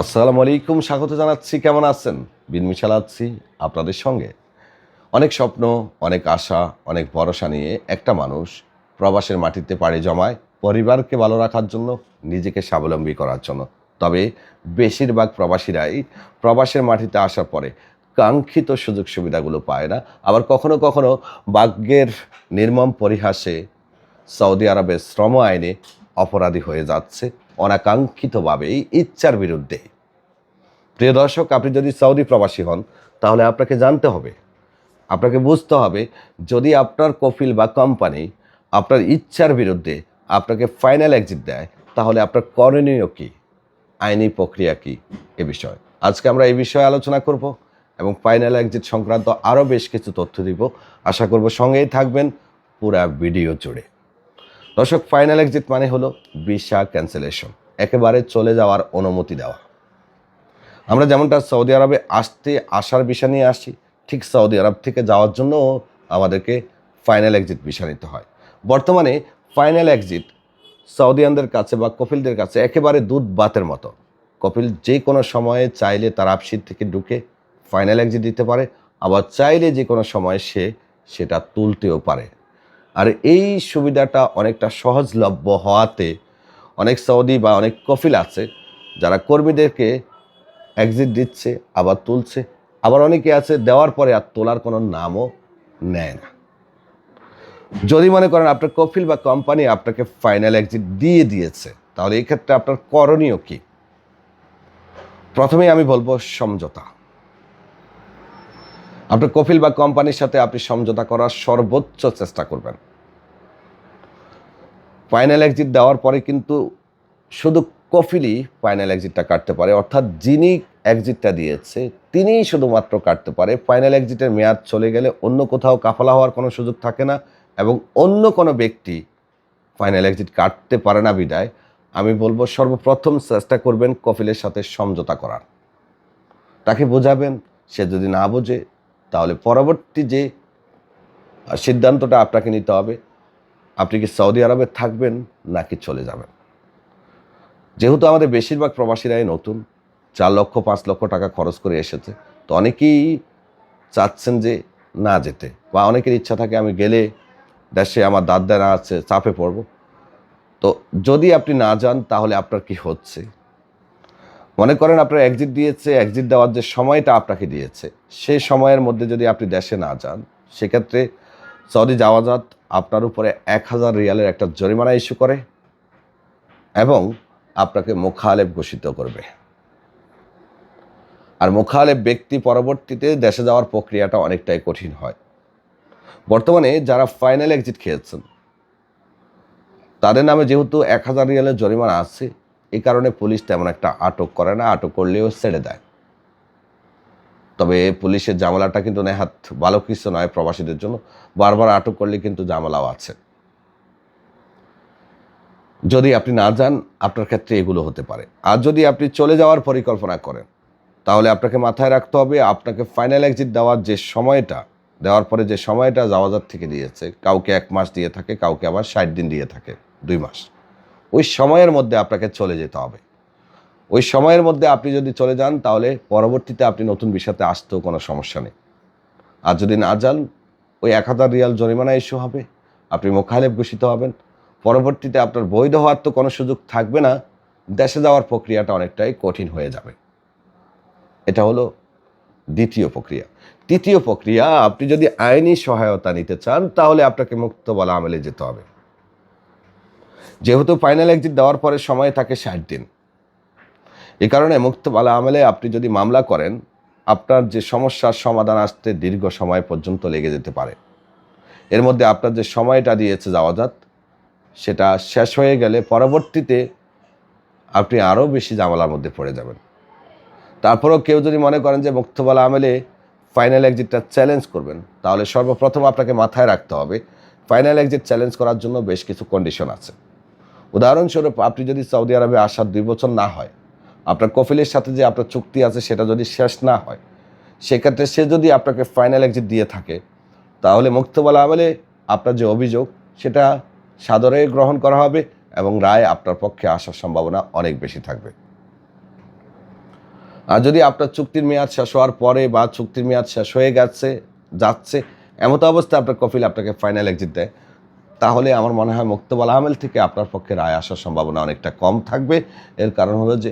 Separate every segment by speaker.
Speaker 1: আসসালামু আলাইকুম, স্বাগত জানাচ্ছি। কেমন আছেন? বিনমি চালাচ্ছি আপনাদের সঙ্গে। অনেক স্বপ্ন, অনেক আশা, অনেক ভরসা নিয়ে একটা মানুষ প্রবাসের মাটিতে পাড়ে জমায় পরিবারকে ভালো রাখার জন্য, নিজেকে স্বাবলম্বী করার জন্য। তবে বেশিরভাগ প্রবাসীরাই প্রবাসের মাটিতে আসার পরে কাঙ্ক্ষিত সুযোগ সুবিধাগুলো পায় না। আবার কখনো কখনো ভাগ্যের নির্মম পরিহাসে সৌদি আরবের শ্রম আইনে অপরাধী হয়ে যাচ্ছে। অনাকাঙ্ক্ষিতভাবেই ইচ্ছার বিরুদ্ধে। প্রিয় দর্শক, আপনি যদি সৌদি প্রবাসী হন, তাহলে আপনাকে জানতে হবে, আপনাকে বুঝতে হবে, যদি আপনার কফিল বা কোম্পানি আপনার ইচ্ছার বিরুদ্ধে আপনাকে ফাইনাল এক্সিট দেয়, তাহলে আপনার করণীয় কী? আইনি প্রক্রিয়া কী? এ বিষয়ে। আজকে আমরা এই বিষয়ে আলোচনা করব এবং ফাইনাল এক্সিট সংক্রান্ত আরও বেশ কিছু তথ্য দিব। আশা করব সঙ্গেই থাকবেন পুরা ভিডিও জুড়ে। দর্শক, ফাইনাল এক্সিট মানে হলো ভিসা ক্যান্সেলেশন, একেবারে চলে যাওয়ার অনুমতি দেওয়া। আমরা যেমনটা সৌদি আরবে আসতে, আসার ভিসা নিয়ে আসি ঠিক সৌদি আরব থেকে যাওয়ার জন্য আমাদেরকে ফাইনাল এক্সিট ভিসা নিতে হয়। বর্তমানে ফাইনাল এক্সিট সৌদিয়ানদের কাছে বা কপিলদের কাছে একেবারে দুধ বাতের মতো। কপিল যে কোনো সময়ে চাইলে তার আপসিট থেকে ঢুকে ফাইনাল এক্সিট দিতে পারে, আবার চাইলে যে কোনো সময় সে সেটা তুলতেও পারে। আর এই সুবিধাটা অনেকটা সহজলভ্য হওয়াতে অনেক সৌদি বা অনেক কফিল আছে, যারা কর্মীদেরকে এক্সিট দিচ্ছে, আবার তুলছে। আবার অনেকে আছে, দেওয়ার পরে আর তোলার কোনো নামও নেয় না। যদি মনে করেন আপনার কফিল বা কোম্পানি আপনাকে ফাইনাল এক্সিট দিয়ে দিয়েছে, তাহলে এই ক্ষেত্রে আপনার করণীয় কি? প্রথমেই আমি বলব সমঝোতা। আপনার কফিল বা কোম্পানির সাথে আপনি সমঝোতা করার সর্বোচ্চ চেষ্টা করবেন। ফাইনাল এক্সিট দেওয়ার পরে কিন্তু শুধু কফিলই ফাইনাল এক্সিটটা কাটতে পারে, অর্থাৎ যিনি এক্সিটটা দিয়েছে, তিনিই শুধুমাত্র কাটতে পারে। ফাইনাল এক্সিটের মেয়াদ চলে গেলে অন্য কোথাও কাফালা হওয়ার কোনো সুযোগ থাকে না এবং অন্য কোনো ব্যক্তি ফাইনাল এক্সিট কাটতে পারে না বিদায়। আমি বলব সর্বপ্রথম চেষ্টা করবেন কফিলের সাথে সমঝোতা করার। তাকে বোঝাবেন, সে যদি না বোঝে, তাহলে পরবর্তী যে সিদ্ধান্তটা আপনাকে নিতে হবে, আপনি কি সৌদি আরবে থাকবেন নাকি চলে যাবেন? যেহেতু আমাদের বেশিরভাগ প্রবাসীরাই নতুন, চার লক্ষ, পাঁচ লক্ষ টাকা খরচ করে এসেছে, তো অনেকেই চাচ্ছেন যে না যেতে, বা অনেকের ইচ্ছা থাকে আমি গেলে দেশে আমার দাদা আছে, চাপে পড়ব। তো যদি আপনি না যান, তাহলে আপনার কি হচ্ছে? মনে করেন আপনার এক্সিট দিয়েছে এক্সিট দেওয়ার যে সময়টা আপনাকে দিয়েছে সেই সময়ের মধ্যে যদি আপনি দেশে না যান, সেক্ষেত্রে সৌদি জাওয়াজাত আপনার উপরে এক হাজার রিয়ালের একটা জরিমানা ইস্যু করে এবং আপনাকে মোখালেব ঘোষিত করবে। আর মোখালেব ব্যক্তি পরবর্তীতে দেশে যাওয়ার প্রক্রিয়াটা অনেকটাই কঠিন হয়। বর্তমানে যারা ফাইনাল এক্সিট খেয়েছেন, তাদের নামে যেহেতু এক হাজার রিয়ালের জরিমানা আছে এই কারণে পুলিশ তেমন একটা আটক করে না, আটক করলেও ছেড়ে দেয়। তবে পুলিশের জামালাটা কিন্তু নেহাত ভালো কিছু নয় প্রবাসীদের জন্য, বারবার আটক করলে কিন্তু জামালাও আছে। যদি আপনি না যান, আপনার ক্ষেত্রে এগুলো হতে পারে। আর যদি আপনি চলে যাওয়ার পরিকল্পনা করেন, তাহলে আপনাকে মাথায় রাখতে হবে, আপনাকে ফাইনাল এক্সিট দেওয়ার যে সময়টা, দেওয়ার পরে যে সময়টা জাওয়াজার থেকে দিয়েছে, কাউকে এক মাস দিয়ে থাকে, কাউকে আবার ষাট দিন দিয়ে থাকে, দুই মাস। ওই সময়ের মধ্যে আপনাকে চলে যেতে হবে। ওই সময়ের মধ্যে আপনি যদি চলে যান, তাহলে পরবর্তীতে আপনি নতুন বিষয়তে আসতেও কোনো সমস্যা নেই। আর যদি না যান, ওই এক হাজার রিয়াল জরিমানা ইস্যু হবে, আপনি মোখালেব ঘোষিত হবেন পরবর্তীতে আপনার বৈধ হওয়ার তো কোনো সুযোগ থাকবে না, দেশে যাওয়ার প্রক্রিয়াটা অনেকটাই কঠিন হয়ে যাবে। এটা হলো দ্বিতীয় প্রক্রিয়া। তৃতীয় প্রক্রিয়া, আপনি যদি আইনি সহায়তা নিতে চান, তাহলে আপনাকে মুক্ত বলা আমেলে যেতে হবে। যেহেতু ফাইনাল এক্সিট দেওয়ার পরে সময় থাকে ষাট দিন। এ কারণে মুক্ত বালা আমলে আপনি যদি মামলা করেন, আপনার যে সমস্যার সমাধান আসতে দীর্ঘ সময় পর্যন্ত লেগে যেতে পারে। এর মধ্যে আপনার যে সময়টা দিয়েছে যাওয়াজাত সেটা শেষ হয়ে গেলে পরবর্তীতে আপনি আরও বেশি জামালার মধ্যে পড়ে যাবেন। তারপরেও কেউ যদি মনে করেন যে মুক্তবালা আমলে ফাইনাল এক্সিটটা চ্যালেঞ্জ করবেন, তাহলে সর্বপ্রথম আপনাকে মাথায় রাখতে হবে ফাইনাল এক্সিট চ্যালেঞ্জ করার জন্য বেশ কিছু কন্ডিশন আছে। উদাহরণস্বরূপ আপনি যদি সৌদি আরবে আসার দুই বছর না হয়, আপনার কফিলের সাথে যে আপনার চুক্তি আছে সেটা যদি শেষ না হয়, সেক্ষেত্রে সে যদি আপনাকে ফাইনাল এক্সিট দিয়ে থাকে, তাহলে মুক্তবালা আমলে আপনার যে অভিযোগ, সেটা সাদরে গ্রহণ করা হবে এবং রায় আপনার পক্ষে আসার সম্ভাবনা অনেক বেশি থাকবে। আর যদি আপনার চুক্তির মেয়াদ শেষ হওয়ার পরে বা চুক্তির মেয়াদ শেষ হয়ে গেছে, যাচ্ছে, এমতো অবস্থায় আপনার কফিল আপনাকে ফাইনাল এক্সিট দেয়, তাহলে আমার মনে হয় মুক্তবল আহমেল থেকে আপনার পক্ষে রায় আসার সম্ভাবনা অনেকটা কম থাকবে। এর কারণ হলো যে,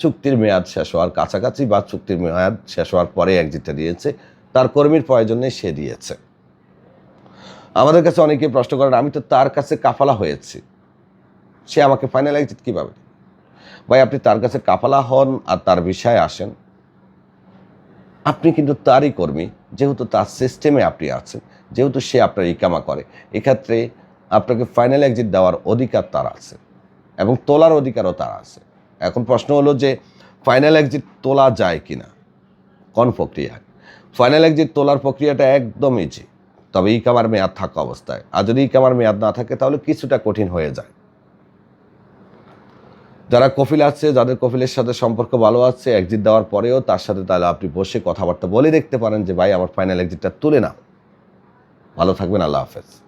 Speaker 1: চুক্তির মেয়াদ শেষ হওয়ার কাছাকাছি বা চুক্তির মেয়াদ শেষ হওয়ার পরে এক্সিটটা দিয়েছে, তার কর্মীর প্রয়োজনে সে দিয়েছে। আমাদের কাছে অনেকে প্রশ্ন করেন, আমি তো তার কাছে কাফালা হয়েছি। সে আমাকে ফাইনাল এক্সিট কীভাবে? ভাই, আপনি তার কাছে কাফালা হন আর তার বিষয়ে আসেন। আপনি কিন্তু তারই কর্মী, যেহেতু তার সিস্টেমে আপনি আছেন, যেহেতু সে আপনার ইকামা করে। এক্ষেত্রে আপনাকে ফাইনাল এক্সিট দেওয়ার অধিকার তার আছে এবং তোলার অধিকারও তার আছে। এখন প্রশ্ন হলো যে ফাইনাল এক্সিট তোলা যায় কি না কোন প্রক্রিয়ায়? ফাইনাল এক্সিট তোলার প্রক্রিয়াটা একদম ইজি তবে ই কামার মেয়াদ থাকা অবস্থায়। আর যদি ই কামার মেয়াদ না থাকে, তাহলে কিছুটা কঠিন হয়ে যায়। যারা কফিল আছে, যাদের কফিলের সাথে সম্পর্ক ভালো আছে এক্সিট দেওয়ার পরেও তার সাথে তাহলে আপনি বসে কথাবার্তা বলে দেখতে পারেন যে, ভাই, আমার ফাইনাল এক্সিটটা তুলে না ভালো থাকবেন, আল্লাহ হাফেজ।